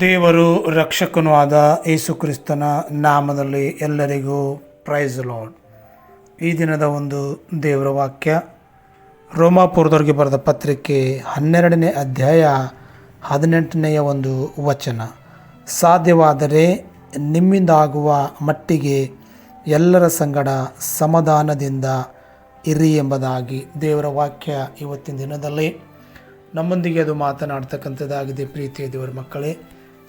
ದೇವರು ರಕ್ಷಕನೂ ಆದ ಯೇಸುಕ್ರಿಸ್ತನ ನಾಮದಲ್ಲಿ ಎಲ್ಲರಿಗೂ ಪ್ರೈಸ್ ಲಾರ್ಡ್ ಈ ದಿನದ ಒಂದು ದೇವರ ವಾಕ್ಯ, ರೋಮಾಪುರದವ್ರಿಗೆ ಬರೆದ ಪತ್ರಿಕೆ ಹನ್ನೆರಡನೇ ಅಧ್ಯಾಯ ಹದಿನೆಂಟನೆಯ ಒಂದು ವಚನ. ಸಾಧ್ಯವಾದರೆ ನಿಮ್ಮಿಂದಾಗುವ ಮಟ್ಟಿಗೆ ಎಲ್ಲರ ಸಂಗಡ ಸಮಾಧಾನದಿಂದ ಇರಿ ಎಂಬುದಾಗಿ ದೇವರ ವಾಕ್ಯ ಇವತ್ತಿನ ದಿನದಲ್ಲಿ ನಮ್ಮೊಂದಿಗೆ ಅದು ಮಾತನಾಡ್ತಕ್ಕಂಥದ್ದಾಗಿದೆ ಪ್ರೀತಿಯ ದೇವರ ಮಕ್ಕಳೇ.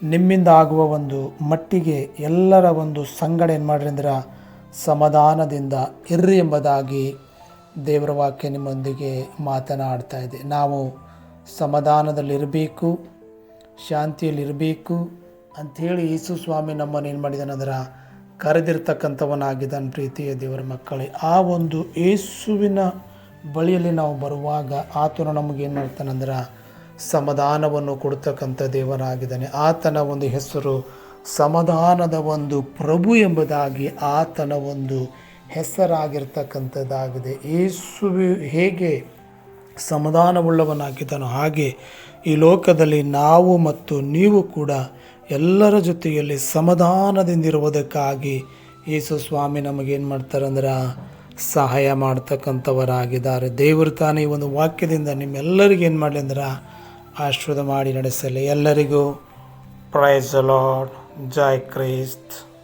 ನಿಮ್ಮಿಂದ ಆಗುವ ಒಂದು ಮಟ್ಟಿಗೆ ಎಲ್ಲರ ಒಂದು ಸಂಗಡ ಏನು ಮಾಡ್ರಿ ಅಂದ್ರೆ ಸಮಾಧಾನದಿಂದ ಇರ್ರಿ ಎಂಬುದಾಗಿ ದೇವರ ವಾಕ್ಯ ನಿಮ್ಮೊಂದಿಗೆ ಮಾತನಾಡ್ತಾ ಇದೆ. ನಾವು ಸಮಾಧಾನದಲ್ಲಿರಬೇಕು ಶಾಂತಿಯಲ್ಲಿರಬೇಕು ಅಂಥೇಳಿ ಯೇಸು ಸ್ವಾಮಿ ನಮ್ಮನ್ನು ಏನು ಮಾಡಿದಾನಂದ್ರೆ ಕರೆದಿರ್ತಕ್ಕಂಥವನಾಗಿದ್ದಾನೆ ಪ್ರೀತಿಯ ದೇವರ ಮಕ್ಕಳೇ. ಆ ಒಂದು ಯೇಸುವಿನ ಬಳಿಯಲ್ಲಿ ನಾವು ಬರುವಾಗ ಆತನು ನಮಗೇನು ಮಾಡ್ತಾನಂದ್ರೆ ಸಮಾಧಾನವನ್ನು ಕೊಡ್ತಕ್ಕಂಥ ದೇವರಾಗಿದ್ದಾನೆ ಆತನ ಒಂದು ಹೆಸರು ಸಮಾಧಾನದ ಒಂದು ಪ್ರಭು ಎಂಬುದಾಗಿ ಆತನ ಒಂದು ಹೆಸರಾಗಿರ್ತಕ್ಕಂಥದ್ದಾಗಿದೆ. ಯೇಸುವಿ ಹೇಗೆ ಸಮಾಧಾನವುಳ್ಳವನಾಗಿದ್ದಾನೋ ಹಾಗೆ ಈ ಲೋಕದಲ್ಲಿ ನಾವು ಮತ್ತು ನೀವು ಕೂಡ ಎಲ್ಲರ ಜೊತೆಯಲ್ಲಿ ಸಮಾಧಾನದಿಂದಿರುವುದಕ್ಕಾಗಿ ಯೇಸು ಸ್ವಾಮಿ ನಮಗೇನು ಮಾಡ್ತಾರಂದ್ರೆ ಸಹಾಯ ಮಾಡ್ತಕ್ಕಂಥವರಾಗಿದ್ದಾರೆ. ದೇವರು ತಾನೇ ಈ ಒಂದು ವಾಕ್ಯದಿಂದ ನಿಮ್ಮೆಲ್ಲರಿಗೂ ಏನು ಮಾಡಲಿ ಅಂದ್ರೆ ಆಶೀರ್ವಾದ ಮಾಡಿ ನಡೆಸಲಿ. ಎಲ್ಲರಿಗೂ ಪ್ರೈಸ್ ಲಾರ್ಡ್ ಜೈ ಕ್ರೈಸ್ತ್